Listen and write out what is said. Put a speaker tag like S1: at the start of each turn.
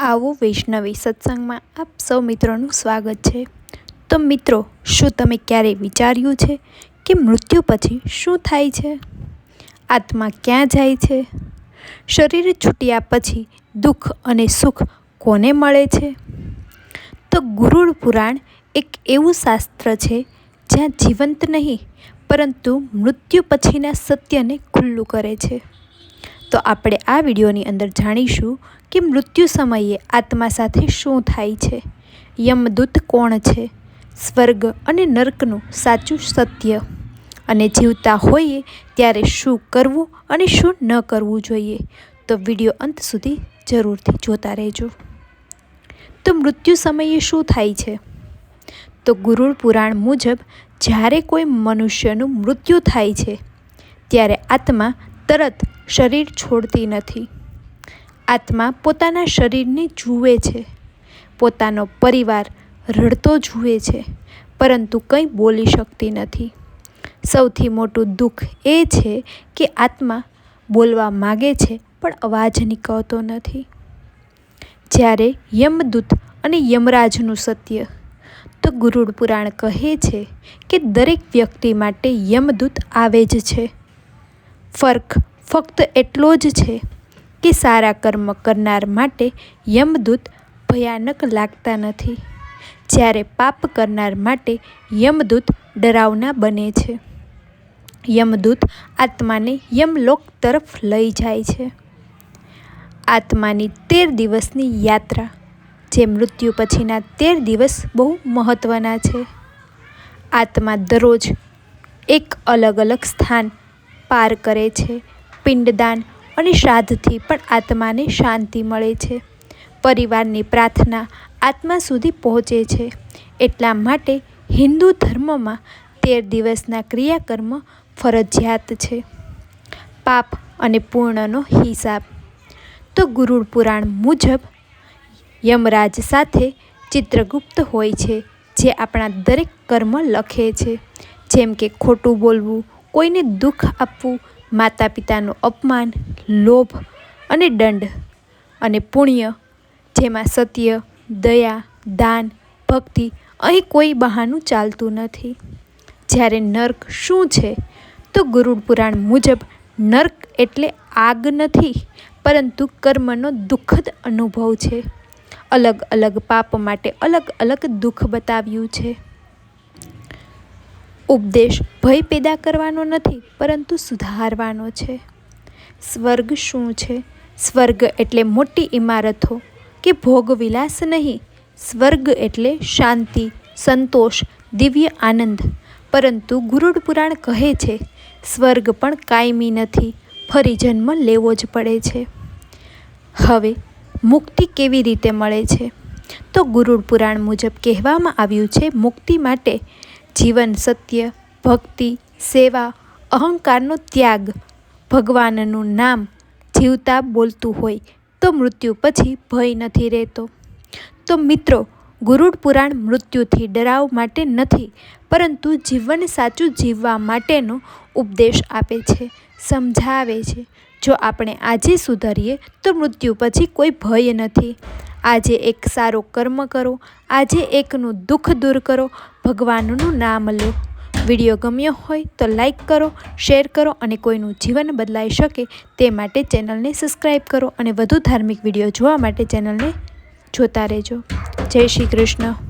S1: આવો વૈષ્ણવી સત્સંગમાં આપ સૌ મિત્રોનું સ્વાગત છે. તો મિત્રો, શું તમે ક્યારેય વિચાર્યું છે કે મૃત્યુ પછી શું થાય છે? આત્મા ક્યાં જાય છે? શરીર છૂટ્યા પછી દુઃખ અને સુખ કોને મળે છે? તો ગુરુડ પુરાણ એક એવું શાસ્ત્ર છે જ્યાં જીવંત નહીં, પરંતુ મૃત્યુ પછીના સત્યને ખુલ્લું કરે છે. તો આપણે આ વિડીયોની અંદર જાણીશું કે મૃત્યુ સમયે આત્મા સાથે શું થાય છે. યમદૂત કોણ છે? સ્વર્ગ અને નર્કનું સાચું સત્ય. અને જીવતા હોઈએ ત્યારે શું કરવું અને શું ન કરવું જોઈએ. તો વીડિયો અંત સુધી જરૂરથી જોતા રહેજો. તો મૃત્યુ સમયે શું થાય છે? તો ગુરુડ પુરાણ મુજબ જ્યારે કોઈ મનુષ્યનું મૃત્યુ થાય છે, ત્યારે આત્મા તરત શરીર છોડતી નથી. આત્મા પોતાના શરીરને જુએ છે. પોતાનો પરિવાર રડતો જુએ છે, પરંતુ કંઈ બોલી શકતી નથી. સૌથી મોટું દુઃખ એ છે કે આત્મા બોલવા માગે છે, પણ અવાજ નીકળતો નથી. જ્યારે યમદૂત અને યમરાજનું સત્ય, તો ગુરુડ પુરાણ કહે છે કે દરેક વ્યક્તિ માટે યમદૂત આવે જ છે. ફર્ક ફક્ત એટલો જ છે કે સારા કર્મ કરનાર માટે યમદૂત ભયાનક લાગતા નથી. જ્યારે પાપ કરનાર માટે યમદૂત ડરાવના બને છે. યમદૂત આત્માને યમલોક તરફ લઈ જાય છે. આત્માની તેર દિવસની યાત્રા, જે મૃત્યુ પછીના તેર દિવસ બહુ મહત્ત્વના છે. આત્મા દરરોજ એક અલગ અલગ સ્થાન પાર કરે છે. પિંડદાન અને શ્રાદ્ધથી પણ આત્માને શાંતિ મળે છે. પરિવારની પ્રાર્થના આત્મા સુધી પહોંચે છે. એટલા માટે હિન્દુ ધર્મમાં તેર દિવસના ક્રિયાકર્મ ફરજિયાત છે. પાપ અને પૂર્ણનો હિસાબ. તો ગુરુડ પુરાણ મુજબ યમરાજ સાથે ચિત્રગુપ્ત હોય છે, જે આપણા દરેક કર્મ લખે છે. જેમ કે ખોટું બોલવું કોઈને દુઃખ આપવું માતા પિતાનું અપમાન, લોભ અને દંડ અને પુણ્ય, જેમાં સત્ય, દયા, દાન, ભક્તિ અહીં કોઈ બહાનું ચાલતું નથી. જ્યારે નર્ક શું છે, તો ગુરુડ પુરાણ મુજબ નર્ક એટલે આગ નથી, પરંતુ કર્મનો દુઃખદ અનુભવ છે. અલગ અલગ પાપ માટે અલગ અલગ દુઃખ બતાવ્યું છે. ઉપદેશ ભય પેદા કરવાનો નથી, પરંતુ સુધારવાનો છે. સ્વર્ગ શું છે? સ્વર્ગ એટલે મોટી ઇમારતો કે ભોગવિલાસ નહીં. સ્વર્ગ એટલે શાંતિ, સંતોષ, દિવ્ય આનંદ. પરંતુ ગુરુડ પુરાણ કહે છે, સ્વર્ગ પણ કાયમી નથી, ફરી જન્મ લેવો જ પડે છે. હવે, મુક્તિ કેવી રીતે મળે છે? તો ગુરુડ પુરાણ મુજબ કહેવામાં આવ્યું છે, મુક્તિ માટે જીવન સત્ય, ભક્તિ, સેવા, અહંકારનો ત્યાગ ભગવાનનું નામ જીવતા બોલતું હોય તો મૃત્યુ પછી ભય નથી રહેતો. તો મિત્રો, ગુરુડ પુરાણ મૃત્યુથી ડરાવ માટે નથી, પરંતુ જીવન સાચું જીવવા માટેનો ઉપદેશ આપે છે, સમજાવે છે. જો આપણે આજે સુધરીએ તો મૃત્યુ પછી કોઈ ભય નથી. આજે એક સારો કર્મ કરો, આજે એકનું દુઃખ દૂર કરો, ભગવાનનું નામ લો. વીડિયો ગમ્યો હોય તો લાઈક કરો, શેર કરો અને કોઈનું જીવન બદલાઈ શકે તે માટે ચેનલને સબસ્ક્રાઈબ કરો અને વધુ ધાર્મિક વીડિયો જોવા માટે ચેનલને જોતા રહેજો. જય શ્રી કૃષ્ણ.